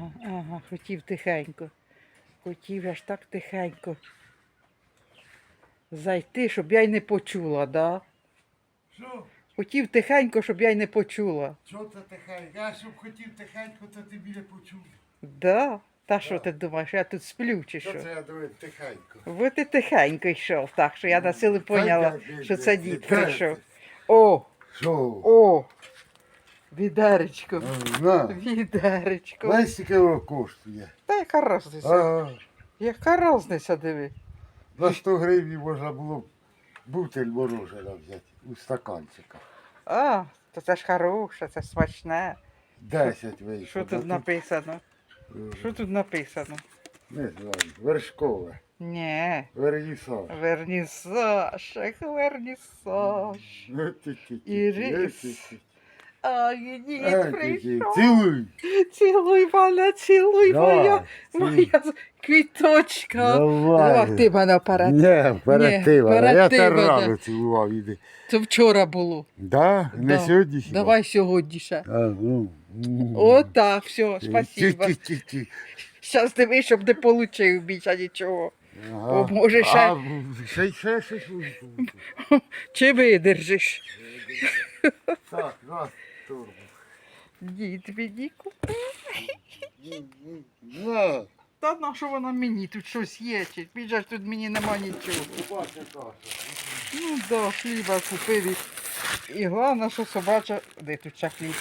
Ага, ага, хотів тихенько. Хотів аж так тихенько зайти, щоб я й не почула, да? Що? Хотів тихенько, щоб я й не почула. Що це тихенько? Я щоб хотів тихенько, то ти біля почув. Да? Та що Да. ти думаєш, я тут сплю чи Що що? це я думаю, тихенько? Ви ти тихенько йшов, так що я на силу поняла, що це дід прийшов. О, Що? о, відеречко, На. відеречко. Воно коштує? Та яка розниця? Ага. Яка розниця, диви? За 100 гривень можна було б бутель мороженого взяти у стаканчиках. А, то це ж хороше, це смачне. 10 вийшло. Що Та тут написано? е, Що тут написано? Не знаю, вершкове. Ні, Вернісаж. вернісаж, ех, вернісаж. Ну, Ірис. ті-ті-ті. Ай, Ай, дід прийшов. Цілуй. Цілуй мене, цілуй моя, Давай, моя квіточка. Давай. Ох, ти мене перед. Ні, перед тим, перед я тим те мене. рано цілував, іди. Це вчора було. Да? Не Да. сьогодні хіба? Давай сьогодні ще. А, ну. м. Отак, все, спасибо. Ті-ті-ті-ті. Щас дивись, щоб не получив більше нічого. Ага. О, може, ще- А, ще, ще вийшло. Чи видержиш? Так, раз, турбо. Дід мені купив. На, Та на що вона мені тут щось є? Чи ж тут мені нема нічого. кубася каша. Ну да, хліба купив і, і головне, що собача. Де тут ще хліб?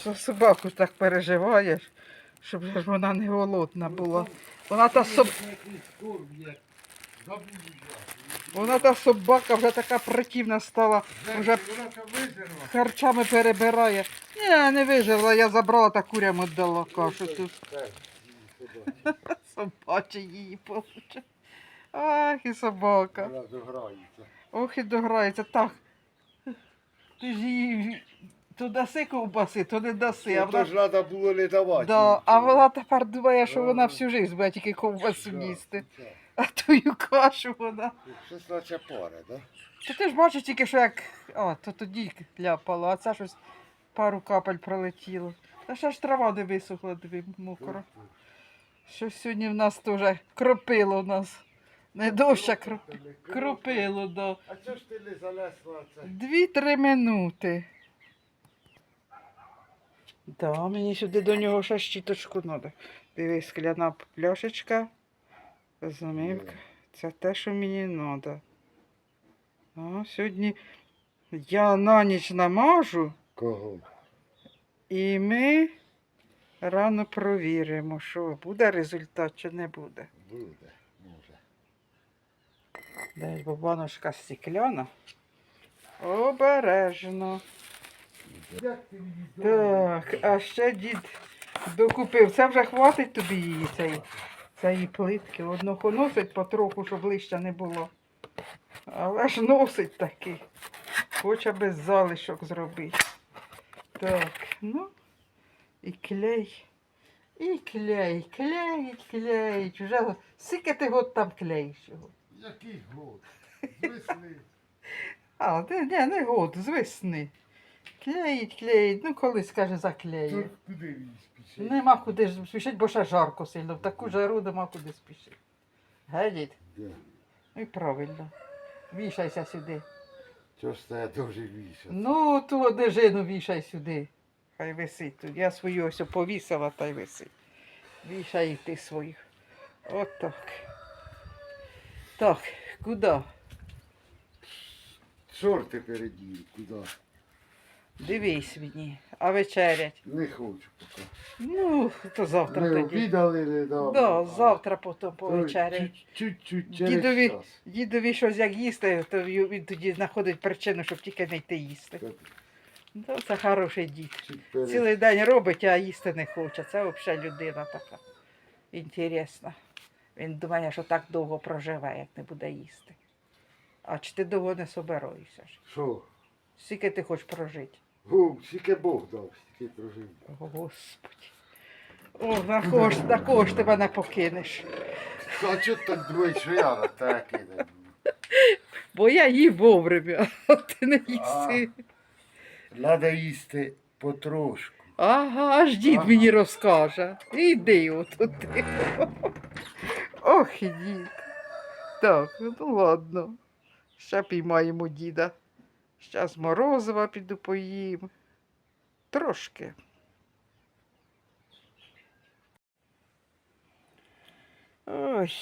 Що собаку так переживаєш, щоб же ж вона не голодна була. Вона та соб... вона та собака вже така противна стала, вже харчами перебирає. Ні, не вижила, я забрала та курям віддала кашу тут. Собаче її получить. Ах, і собака. Вона дограється. Ох і дограється. Так. Ти ж її то даси ковбаси, то не даси. А То вона, ж треба було не давати. да, а вона тепер думає, що вона всю життя буде тільки ковбасу їсти. А твою кашу вона. Щось наче пара, да? Та ти ж бачиш тільки, що як. А, то тоді ляпало, а це щось пару капель пролетіло. Та ще ж трава не висохла, диви, мокро. Щось сьогодні в нас теж кропило в нас. Не дощ, а кроп... кропило, да. А чого ж ти не залезла це? Дві-три минути. Да, мені сюди до нього ще щіточку треба. Дивись, скляна пляшечка. Замивка. Це те, що мені треба. А, сьогодні я на ніч намажу Кого? і ми рано провіримо, що буде результат чи не буде. Буде, може. Десь бабаночка стекляна. Обережно. Так, а ще дід докупив. Це вже хватить тобі її, цієї, цієї плитки. Одного носить потроху, щоб лища не було. Але ж носить таки. Хоче без залишок зробити. Так, ну. І клей. І клей, клеїть, клеїть. Вже скільки ти год там клеїш його? Який год? З весни. А, не, не, не год, з весни. Клеїть, клеїть. Ну, коли скаже заклеє. То Куди він спішить? Нема куди ж спішити, бо ще жарко сильно. В таку жару нема куди спішити. Гедіть? Ну і правильно. Вішайся сюди. Чого ж це я дуже вішав? Ну, ту одежину вішай сюди. Хай висить тут. Я свою ось повісила та й висить. Вішай і ти свою. От так. Так, куди? Шорти передію, куди? Дивись мені. А вечерять. Не хочу поки. Ну, то завтра Не тоді. обідали недавно. Да, завтра потім То повечерять. Чуть-чуть через Дідові, час. дідові щось як їсти, то він тоді знаходить причину, щоб тільки не йти їсти. Так, Ну, це хороший дід. чуть перед- Цілий день робить, а їсти не хоче. Це взагалі людина така інтересна. Він думає, що так довго проживе, як не буде їсти. А чи ти довго не собираєшся? ж? Що? Скільки ти хочеш прожити? Гу, скільки Бог дав, стільки прожив. О, Господи. О, на кого ж, на кого ж ти мене покинеш? А чого ти так думаєш, що я на таке не? Бо я їм вовремя, а ти не їси. Треба їсти потрошку. Ага, аж дід Ага. мені розкаже. Іди отуди. Ох, і дід. Так, ну ладно. Ще піймаємо діда. Щас морозива піду поїм. Трошки. Ой,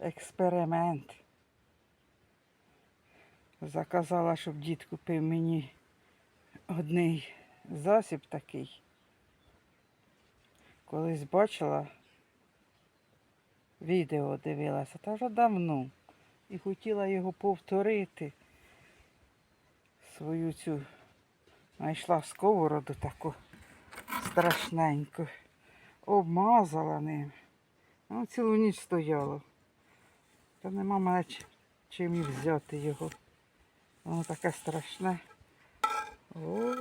експеримент. Заказала, щоб дід купив мені одний засіб такий. Колись бачила, відео дивилася, та вже давно. І хотіла його повторити. Свою цю знайшла сковороду таку страшненьку. Обмазала ним. Ну, цілу ніч стояло. Та нема мене чим і взяти його. Воно таке страшне. О,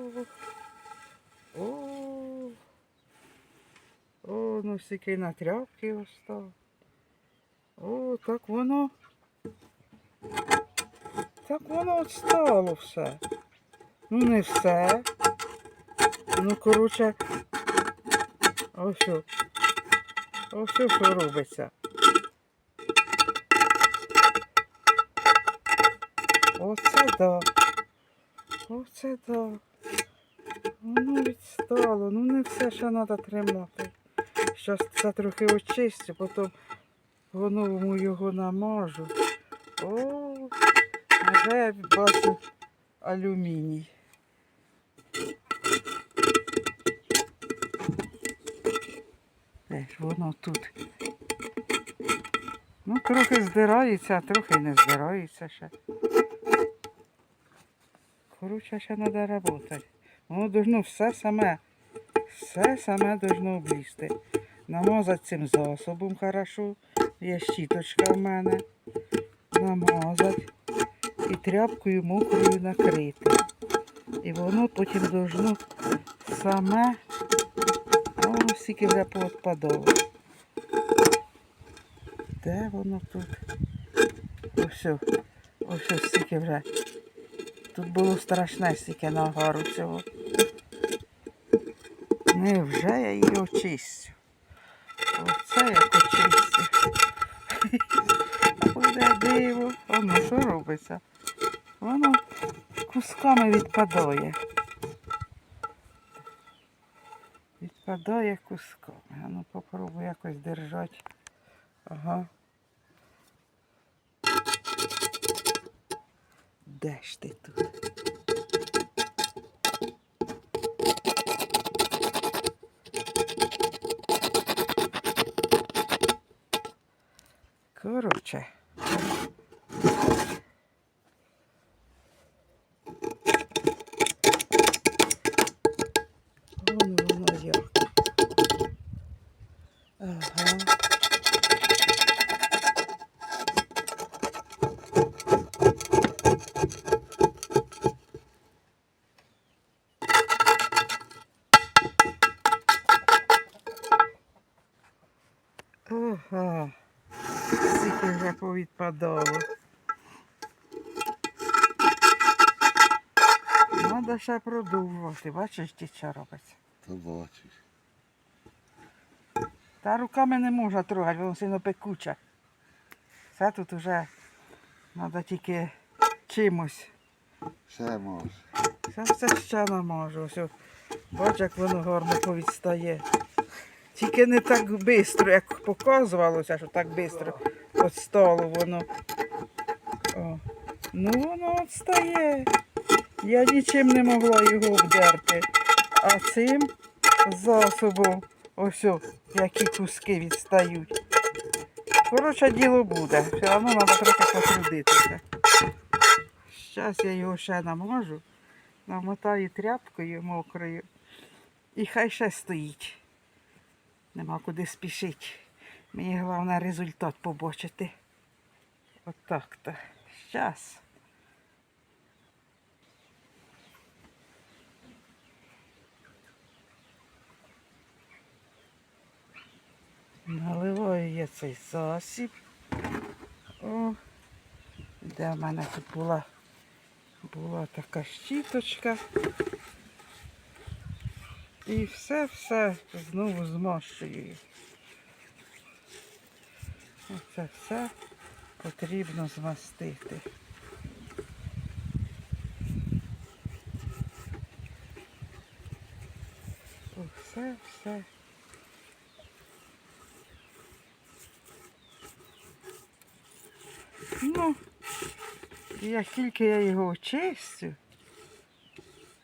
о, о, ну стільки на тряпки остав. О, так воно. Так воно от стало все. Ну не все. Ну, коротше, ось що. Ось що, робиться. Оце да. Оце да. Воно відстало. Ну не все ще треба тримати. Зараз це трохи очистю, потім по-новому його намажу. О, вже я бачу алюміній. Воно тут? Ну, трохи здирається, а трохи не здирається ще. Коротше, ще треба працювати. Воно должно все саме, все саме должно облізти. Намазати цим засобом хорошо. Є щіточка в мене. Намазати. І тряпкою мокрою накрити. І воно потім должно саме. Воно стільки вже поотпадало. Де воно тут? Ось, ось стільки вже. Тут було страшне стільки нагару цього. Невже я її очистю? Оце як очистю. Буде диво. Воно що робиться? Воно кусками відпадає. Відпадає кусками. Ну попробую якось держати. Ага. Де ж ти тут? Коротше. Як. Ага. Ага. Скільки вже повідпадало. Треба ще продовжувати. Бачиш, що робиться. Та бачиш. Та руками не можна трогати, воно сильно пекуче. Все тут вже треба тільки чимось. Ще може. Це все ще намажу. Ось, бач, як воно гарно повідстає. Тільки не так швидко, як показувалося, що так швидко відстало воно. О. Ну воно відстає. Я нічим не могла його обдерти. А цим засобом, ось, які куски відстають. Коротше, діло буде. Все одно треба трохи потрудитися. Зараз я його ще намажу, намотаю тряпкою мокрою. І хай ще стоїть. Нема куди спішити. Мені головне результат побачити. Отак то. Щас. Наливаю я цей засіб. О, де в мене тут була, була така щіточка. І все-все знову змащую. Оце все потрібно змастити. Все, все. Ну, як тільки я його очистю,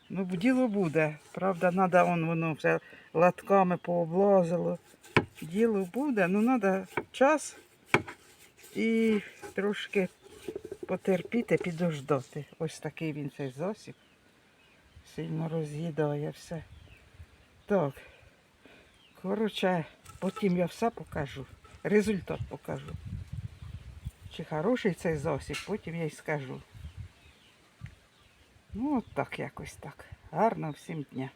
ну діло буде. Правда, треба он воно все латками пооблазило. Діло буде, ну треба час і трошки потерпіти, підождати. Ось такий він цей засіб. Сильно роз'їдає все. Так. Коротше, потім я все покажу. Результат покажу. Чи хороший цей засіб, потім я й скажу. Ну, от так якось так. Гарного всім дня.